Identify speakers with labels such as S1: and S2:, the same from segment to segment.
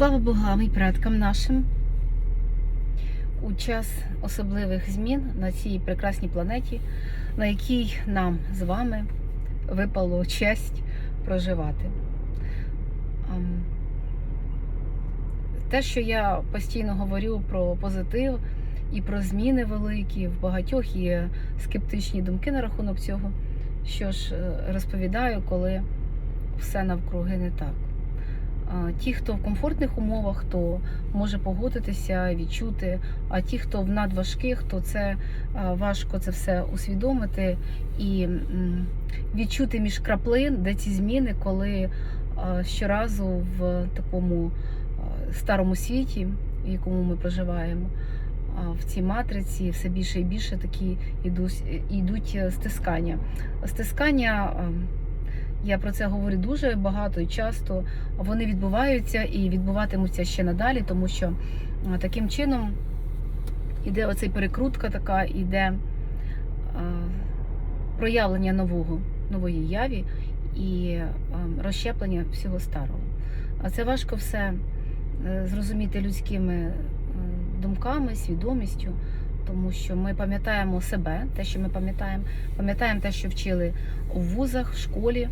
S1: Слава Богам і предкам нашим. У час особливих змін на цій прекрасній планеті, на якій нам з вами випало честь проживати. Те, що я постійно говорю про позитив і про зміни великі, в багатьох є скептичні думки на рахунок цього. Що ж е, розповідаю, коли все навкруги не так. Ті, хто в комфортних умовах, хто може погодитися, відчути. А ті, хто в надважких, то це важко це все усвідомити і відчути між краплин, де ці зміни, коли щоразу в такому старому світі, в якому ми проживаємо, в цій матриці все більше і більше такі йдуть, йдуть стискання. Стискання. Я про це говорю дуже багато і часто. Вони відбуваються і відбуватимуться ще надалі, тому що таким чином іде оцей перекрутка, така іде проявлення нового, нової яві і розщеплення всього старого. А це важко все е, зрозуміти людськими е, думками, свідомістю. Тому що ми пам'ятаємо себе, те, що ми пам'ятаємо, пам'ятаємо те, що вчили у вузах, в школі.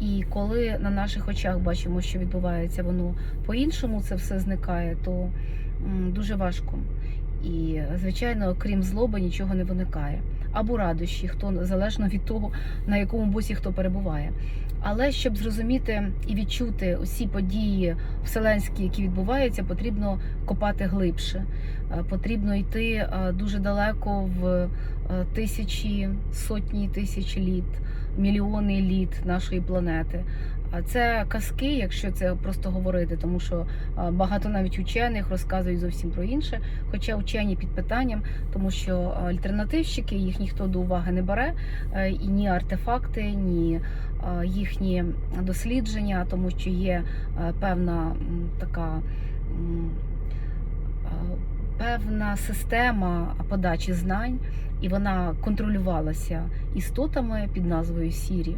S1: І коли на наших очах бачимо, що відбувається воно по-іншому, це все зникає, то дуже важко. І, звичайно, крім злоби, нічого не виникає. Або радощі, хто залежно від того, на якому боці хто перебуває. Але щоб зрозуміти і відчути усі події вселенські, які відбуваються, потрібно копати глибше. Е, Потрібно йти е, дуже далеко в е, тисячі, сотні тисяч літ, мільйони літ нашої планети. А це казки, якщо це просто говорити, тому що багато навіть учених розказують зовсім про інше. Хоча учені під питанням, тому що альтернативщики їх ніхто до уваги не бере, е, і ні артефакти, ні їхні дослідження, тому що є е, певна така. Певна система подачі знань, і вона контролювалася істотами під назвою Сірі.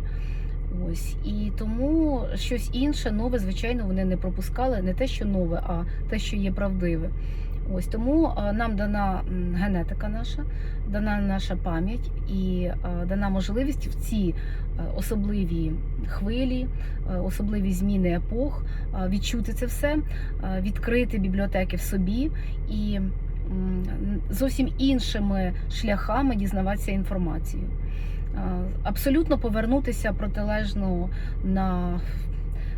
S1: Ось і тому щось інше, нове, звичайно, вони не пропускали. Не те, що нове, а те, що є правдиве. Ось тому нам дана генетика наша, дана наша пам'ять і дана можливість в ці е, особливі хвилі, е, особливі зміни епох відчути це все, відкрити бібліотеки в собі і зовсім іншими шляхами дізнаватися інформацію. Е, абсолютно повернутися протилежно на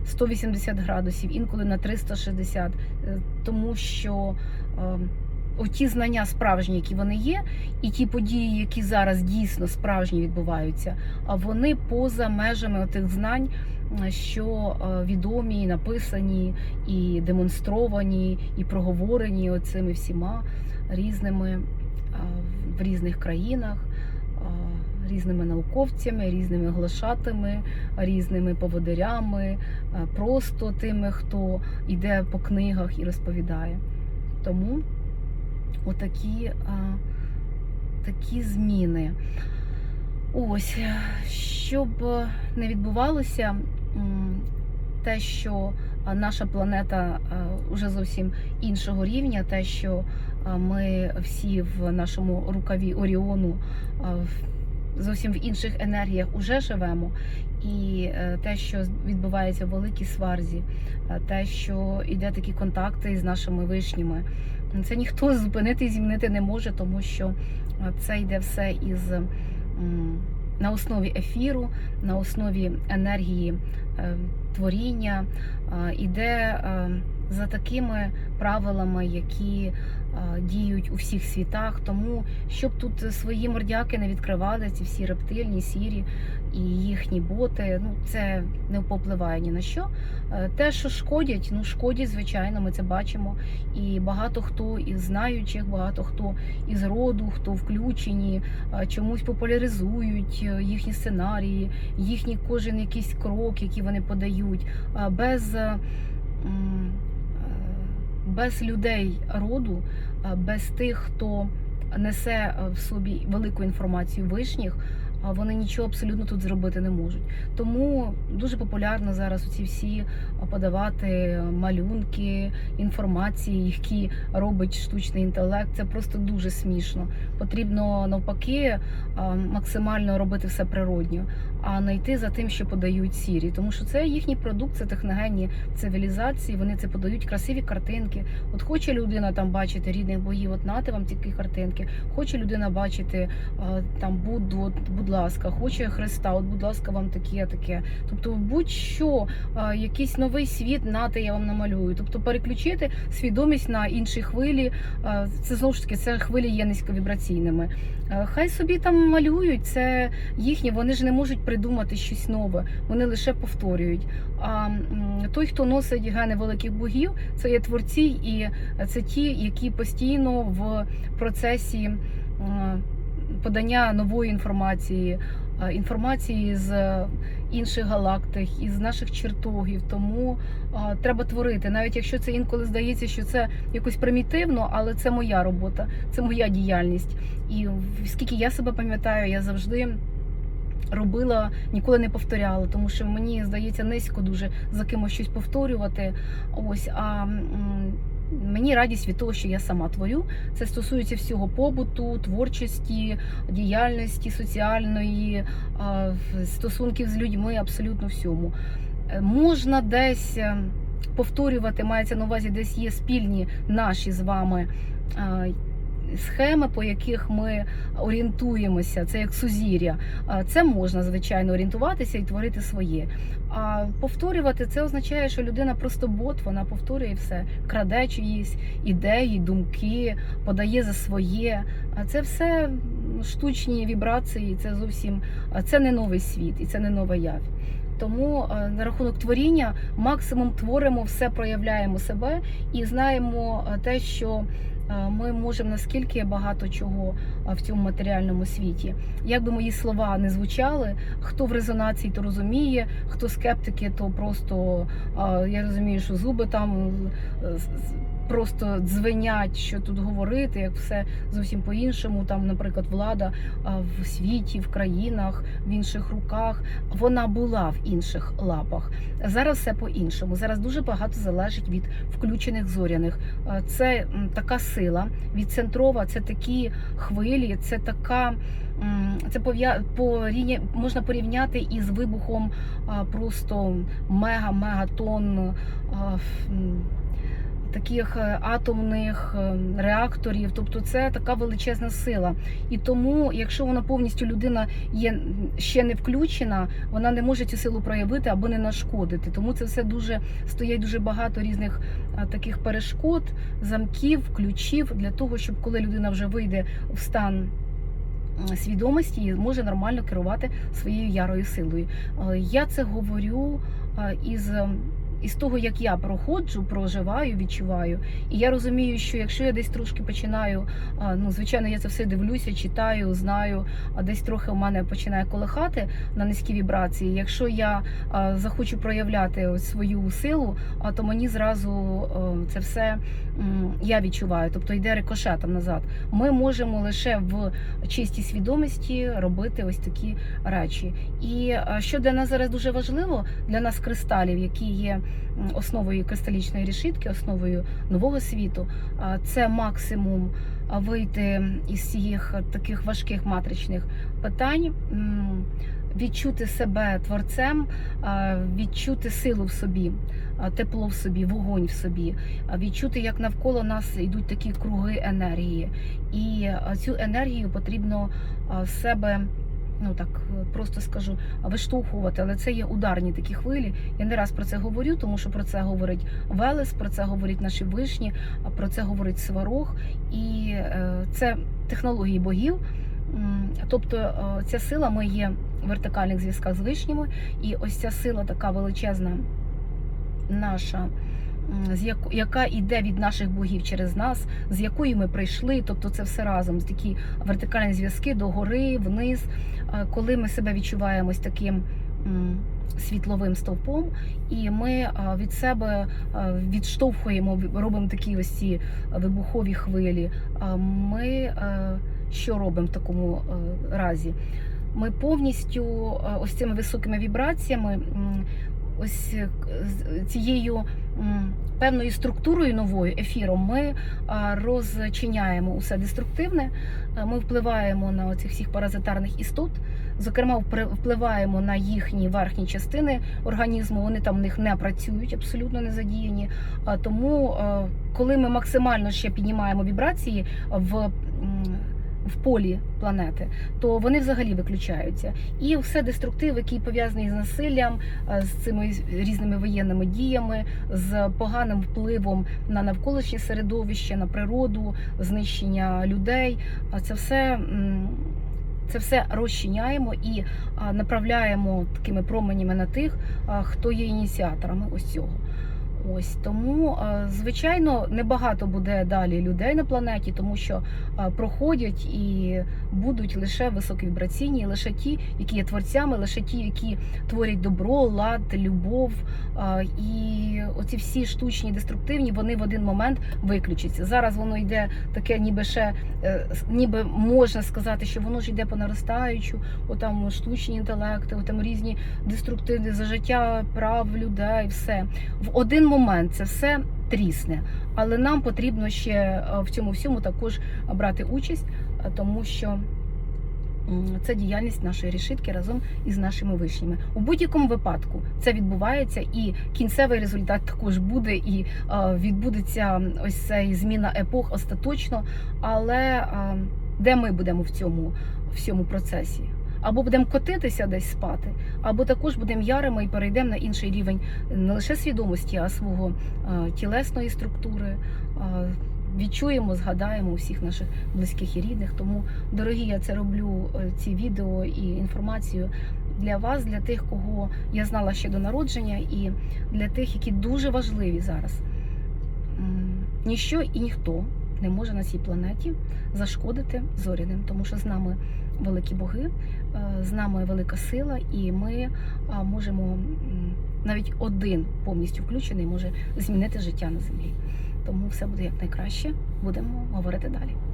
S1: 180 градусів, інколи на 360, е, тому що е, оті знання справжні, які вони є, і ті події, які зараз дійсно справжні відбуваються, а вони поза межами тих знань, що е, відомі, і написані, і демонстровані, і проговорені оцими всіма різними е, в різних країнах. е, Різними науковцями, різними глашатами, різними поводирями, просто тими, хто йде по книгах і розповідає. Тому отакі а, такі зміни. Ось, щоб не відбувалося те, що наша планета вже зовсім іншого рівня, те, що ми всі в нашому рукаві Оріону зовсім в інших енергіях уже живемо, і е, те, що відбувається в великій сварзі, е, те, що йде такі контакти з нашими вишніми, це ніхто зупинити і змінити не може, тому що е, це йде все із на основі ефіру, на основі енергії творіння, е, іде е, за такими правилами, які е, діють у всіх світах. Тому щоб тут свої мордяки не відкривали, ці всі рептильні, сірі і їхні боти, ну це не попливає ні на що. Те, що шкодять, ну шкодять, звичайно, ми це бачимо. І багато хто із знаючих, багато хто із роду, хто включені, чомусь популяризують їхні сценарії, їхній кожен якийсь крок, який вони подають, е, без. е, е, Без людей роду, без тих, хто несе е, в собі велику інформацію вишніх, вони нічого абсолютно тут зробити не можуть. Тому дуже популярно зараз у ці всі подавати малюнки, інформації, які робить штучний інтелект. Це просто дуже смішно. Потрібно навпаки максимально робити все природньо, а не йти за тим, що подають сірі, тому що це їхній продукт, це техногенні цивілізації. Вони це подають красиві картинки. От хоче людина там бачити рідних богів, от нати вам такі картинки. Хоче людина бачити там Будду, от, будь ласка, хоче Христа, от будь ласка, вам таке, таке. Тобто, будь-що, якийсь новий світ, нате я вам намалюю. Тобто переключити свідомість на інші хвилі. Це знову ж таки це хвилі є низьковібраційними. Хай собі там малюють, це їхнє, вони ж не можуть придумати щось нове, вони лише повторюють. А той, хто носить гени великих богів, це є творці, і це ті, які постійно в процесі подання нової інформації, е, інформації з інших галактик, із наших чертогів. Тому а, треба творити, навіть якщо це інколи здається, що це якось примітивно, але це моя робота, це моя діяльність. І скільки я себе пам'ятаю, я завжди. Робила, ніколи не повторяла, тому що мені здається низько дуже за кимось щось повторювати. Ось а мені радість від того, що я сама творю. Це стосується всього побуту, творчості, діяльності соціальної, стосунків з людьми, абсолютно всьому. Е, Можна десь е, повторювати, мається на увазі, десь є спільні наші з вами. Схеми, по яких ми орієнтуємося, це як сузір'я. Це можна звичайно орієнтуватися і творити своє. А повторювати це означає, що людина просто бот, вона повторює все, краде чиїсь ідеї, думки, подає за своє. Це все штучні вібрації, це зовсім це не новий світ і це не нова явь. Тому на рахунок творіння максимум творимо, все проявляємо себе і знаємо те, що ми можемо наскільки багато чого е, в цьому матеріальному світі. Як би мої слова не звучали, хто в резонації, то розуміє, хто скептики, то просто е, я розумію, що зуби там е, просто дзвенять, що тут говорити, як все зовсім по-іншому. Там, наприклад, влада в світі, в країнах, в інших руках, вона була в інших лапах. Зараз все по-іншому. Зараз дуже багато залежить від включених зоряних. Це така сила відцентрова, це такі хвилі, це така. Це порівня... можна порівняти із вибухом просто мега-мега тонн а, ф- м, таких е, атомних е, реакторів. Тобто це така величезна сила. І тому, якщо вона повністю людина є ще не включена, вона не може цю силу проявити або не нашкодити. Тому це все дуже стоять дуже багато різних таких перешкод, замків, ключів для того, щоб коли людина вже вийде в стан. Свідомості і може нормально керувати своєю ярою силою. Е, Я це говорю е, із, е, із того, як я проходжу, проживаю, відчуваю. І я розумію, що якщо я десь трошки починаю, ну звичайно, я це все дивлюся, читаю, знаю, а десь трохи у мене починає колихати на низькі вібрації. Якщо я захочу проявляти свою силу, а то мені зразу це все я відчуваю, тобто йде рикошетом назад. Ми можемо лише в чистій свідомості робити ось такі речі. І що для нас зараз дуже важливо, для нас кристалів, які є основою кристалічної решітки, основою нового світу, це максимум вийти із цих таких важких матричних питань. Відчути себе творцем, відчути силу в собі, тепло в собі, вогонь в собі, відчути, як навколо нас йдуть такі круги енергії. І цю енергію потрібно з себе, ну так е, просто скажу, виштовхувати. Але це є ударні такі хвилі. Я не раз про це говорю, тому що про це говорить Велес, про це говорять наші вишні, про це говорить Сварог. І е, це технології богів. Тобто е, ця сила, ми є в вертикальних зв'язках з вишніми, і ось ця сила така величезна наша, яка йде від наших богів через нас, з якої ми прийшли, тобто це все разом, такі вертикальні зв'язки до гори, вниз, Е, коли ми себе відчуваємо ось таким. Світловим стовпом, і ми е, від себе е, відштовхуємо, робимо такі ось ці вибухові хвилі. Ми що робимо в такому разі? Ми повністю ось цими високими вібраціями, ось цією певною структурою новою ефіром, ми розчиняємо усе деструктивне. Е, Ми впливаємо на цих всіх паразитарних істот. Зокрема, впливаємо на їхні верхні частини організму. Вони там в них не працюють, абсолютно не задіяні. Тому, е, коли ми максимально ще піднімаємо вібрації в, в полі планети, то вони взагалі виключаються. І все деструктив, який пов'язаний з насиллям, е, з цими різними воєнними діями, з поганим впливом на навколишнє середовище, на природу, знищення людей. Це все. Це все розчиняємо і направляємо такими променями на тих, хто є ініціаторами ось цього. Ось тому, а, звичайно, небагато буде далі людей на планеті, тому що проходять і будуть лише високовібраційні, лише ті, які є творцями, лише ті, які творять добро, лад, любов. І оці всі штучні, деструктивні, вони в один момент виключаться. Зараз воно йде таке, ніби ще е, ніби можна сказати, що воно ж йде по наростаючу, отам штучні інтелекти, отам різні деструктивні за життя прав людей, все в один момент це все трісне. Але нам потрібно ще е, в цьому всьому також брати участь, е, тому що. Це діяльність нашої решітки разом із нашими вишнями. У будь-якому випадку це відбувається, і кінцевий результат також буде, і е, відбудеться ось цей зміна епох остаточно. Але де ми будемо в цьому всьому процесі? Або будемо котитися десь спати, або також будемо ярими і перейдемо на інший рівень не лише свідомості, а свого е, тілесної структури. Е, Відчуємо, згадаємо усіх наших близьких і рідних. Тому, дорогі, я це роблю е, ці відео і інформацію для вас, для тих, кого я знала ще до народження, і для тих, які дуже важливі зараз. Ніщо і ніхто не може на цій планеті зашкодити зоряним, тому що з нами великі боги, е, з нами велика сила, і ми можемо навіть один повністю включений може змінити життя на землі. Тому все буде як найкраще. Будемо говорити далі.